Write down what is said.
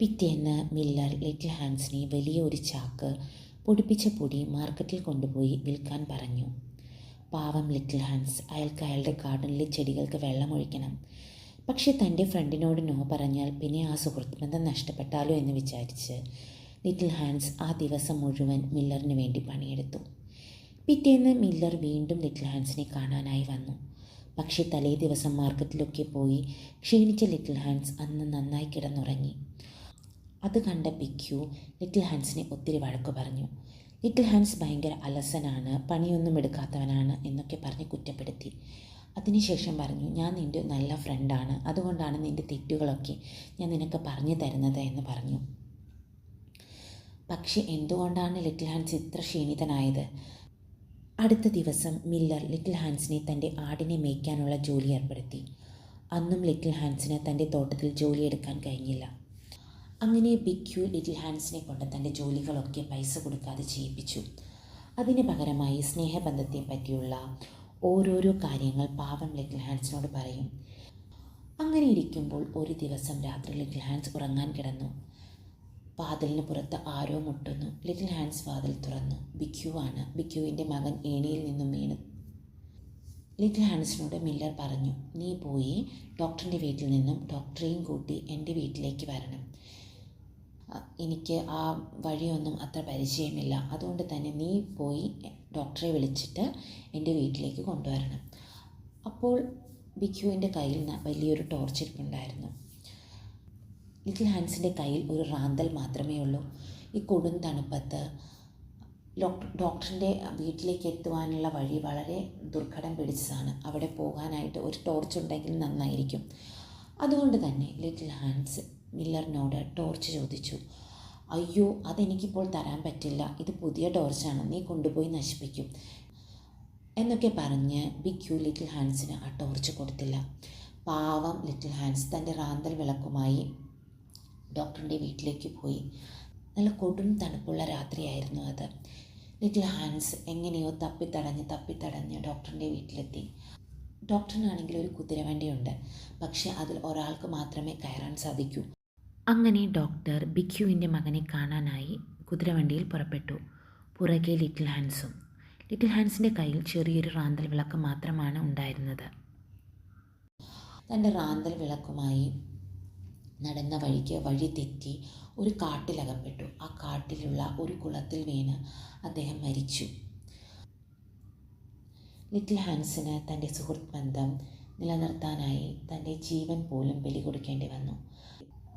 പിറ്റേന്ന് Miller little ഹാൻസിനെ വലിയ ഒരു ചാക്ക് പൊടിപ്പിച്ച പൊടി മാർക്കറ്റിൽ കൊണ്ടുപോയി വിൽക്കാൻ പറഞ്ഞു. പാവം ലിറ്റിൽ ഹാൻസ് അയാൾക്ക് അയാളുടെ ഗാർഡനിലെ ചെടികൾക്ക് വെള്ളമൊഴിക്കണം. പക്ഷേ തന്റെ ഫ്രണ്ടിനോട് നോ പറഞ്ഞാൽ പിന്നെ ആ സുഹൃത്ത് ബന്ധം നഷ്ടപ്പെട്ടാലോ എന്ന് വിചാരിച്ച് ലിറ്റിൽ ഹാൻസ് ആ ദിവസം മുഴുവൻ മില്ലറിന് വേണ്ടി പണിയെടുത്തു. പിറ്റേന്ന് മില്ലർ വീണ്ടും ലിറ്റിൽ ഹാൻസിനെ കാണാനായി വന്നു. പക്ഷേ തലേ ദിവസം മാർക്കറ്റിലൊക്കെ പോയി ക്ഷീണിച്ച ലിറ്റിൽ ഹാൻസ് അന്ന് നന്നായി കിടന്നുറങ്ങി. അത് കണ്ട പിക്യു ലിറ്റിൽ ഹാൻസിനെ ഒത്തിരി വഴക്കു പറഞ്ഞു. ലിറ്റിൽ ഹാൻസ് ഭയങ്കര അലസനാണ് പണിയൊന്നും എടുക്കാത്തവനാണ് എന്നൊക്കെ പറഞ്ഞ് കുറ്റപ്പെടുത്തി. അതിനുശേഷം പറഞ്ഞു ഞാൻ നിന്റെ നല്ല ഫ്രണ്ടാണ് അതുകൊണ്ടാണ് നിന്റെ തെറ്റുകളൊക്കെ ഞാൻ നിനക്ക് പറഞ്ഞു തരുന്നത് എന്ന് പറഞ്ഞു. പക്ഷേ എന്തുകൊണ്ടാണ് ലിറ്റിൽ ഹാൻസ് ഇത്ര ക്ഷീണിതനായത്? അടുത്ത ദിവസം മില്ലർ ലിറ്റിൽ ഹാൻസിനെ തന്റെ ആടിനെ മേയ്ക്കാനുള്ള ജോലി ഏർപ്പെടുത്തി. അന്നും ലിറ്റിൽ ഹാൻസിന് തന്റെ തോട്ടത്തിൽ ജോലിയെടുക്കാൻ കഴിഞ്ഞില്ല. അങ്ങനെ ബിക്യു ലിറ്റിൽ ഹാൻസിനെ കൊണ്ട് തന്റെ ജോലികളൊക്കെ പൈസ കൊടുക്കാതെ ചെയ്യിപ്പിച്ചു. അതിന് പകരമായി സ്നേഹബന്ധത്തെ പറ്റിയുള്ള ഓരോരോ കാര്യങ്ങൾ പാവം ലിറ്റിൽ ഹാൻസിനോട് പറയും. അങ്ങനെ ഇരിക്കുമ്പോൾ ഒരു ദിവസം രാത്രി ലിറ്റിൽ ഹാൻസ് ഉറങ്ങാൻ കിടന്നു. വാതിലിന് പുറത്ത് ആരോ മുട്ടുന്നു. ലിറ്റിൽ ഹാൻസ് വാതിൽ തുറന്നു. ബിക്യു ആണ്. ബിക്യുവിന്റെ മകൻ ഏണിയിൽ നിന്നും വീണു. ലിറ്റിൽ ഹാൻസിനോട് മില്ലർ പറഞ്ഞു നീ പോയി ഡോക്ടറിന്റെ വീട്ടിൽ നിന്നും ഡോക്ടറെയും കൂട്ടി എന്റെ വീട്ടിലേക്ക് വരണം. എനിക്ക് ആ വഴിയൊന്നും അത്ര പരിചയമില്ല. അതുകൊണ്ട് തന്നെ നീ പോയി ഡോക്ടറെ വിളിച്ചിട്ട് എന്റെ വീട്ടിലേക്ക് കൊണ്ടുവരണം. അപ്പോൾ ബിക്യുവിന്റെ കയ്യിൽ വലിയൊരു ടോർച്ച് ഇരിപ്പുണ്ടായിരുന്നു. ലിറ്റിൽ ഹാൻസിന്റെ കയ്യിൽ ഒരു റാന്തൽ മാത്രമേ ഉള്ളൂ. ഈ കൊടും തണുപ്പത്ത് ഡോക്ടറിന്റെ വീട്ടിലേക്ക് എത്തുവാനുള്ള വഴി വളരെ ദുർഘടം പിടിച്ചതാണ്. അവിടെ പോകാനായിട്ട് ഒരു ടോർച്ച് ഉണ്ടെങ്കിൽ നന്നായിരിക്കും. അതുകൊണ്ട് തന്നെ ലിറ്റിൽ ഹാൻസ് മില്ലറിനോട് ടോർച്ച് ചോദിച്ചു. അയ്യോ അതെനിക്കിപ്പോൾ തരാൻ പറ്റില്ല. ഇത് പുതിയ ടോർച്ചാണ്. നീ കൊണ്ടുപോയി നശിപ്പിക്കും. എന്നൊക്കെ പറഞ്ഞ് ബിക്യു ലിറ്റിൽ ഹാൻസിന് ആ ടോർച്ച് കൊടുത്തില്ല. പാവം ലിറ്റിൽ ഹാൻസ് തന്റെ റാന്തൽ വിളക്കുമായി ഡോക്ടറിന്റെ വീട്ടിലേക്ക് പോയി. നല്ല കൊടും തണുപ്പുള്ള രാത്രിയായിരുന്നു അത്. ലിറ്റിൽ ഹാൻസ് എങ്ങനെയോ തപ്പിത്തടഞ്ഞ് തപ്പിത്തടഞ്ഞ് ഡോക്ടറിന്റെ വീട്ടിലെത്തി. ഡോക്ടറിനാണെങ്കിൽ ഒരു കുതിരവണ്ടിയുണ്ട്. പക്ഷേ അതിൽ ഒരാൾക്ക് മാത്രമേ കയറാൻ സാധിക്കൂ. അങ്ങനെ ഡോക്ടർ ബിക്യുവിന്റെ മകനെ കാണാനായി കുതിരവണ്ടിയിൽ പുറപ്പെട്ടു. പുറകെ ലിറ്റിൽ ഹാൻസും. ലിറ്റിൽ ഹാൻസിന്റെ കയ്യിൽ ചെറിയൊരു റാന്തൽ വിളക്ക് മാത്രമാണ് ഉണ്ടായിരുന്നത്. തന്റെ റാന്തൽ വിളക്കുമായി നടന്ന വഴിക്ക് വഴി തെറ്റി ഒരു കാട്ടിലകപ്പെട്ടു. ആ കാട്ടിലുള്ള ഒരു കുളത്തിൽ വീണ് അദ്ദേഹം മരിച്ചു. ലിറ്റിൽ ഹാൻസിന് തന്റെ സുഹൃത്ത് ബന്ധം നിലനിർത്താനായി തന്റെ ജീവൻ പോലും ബലി കൊടുക്കേണ്ടി വന്നു.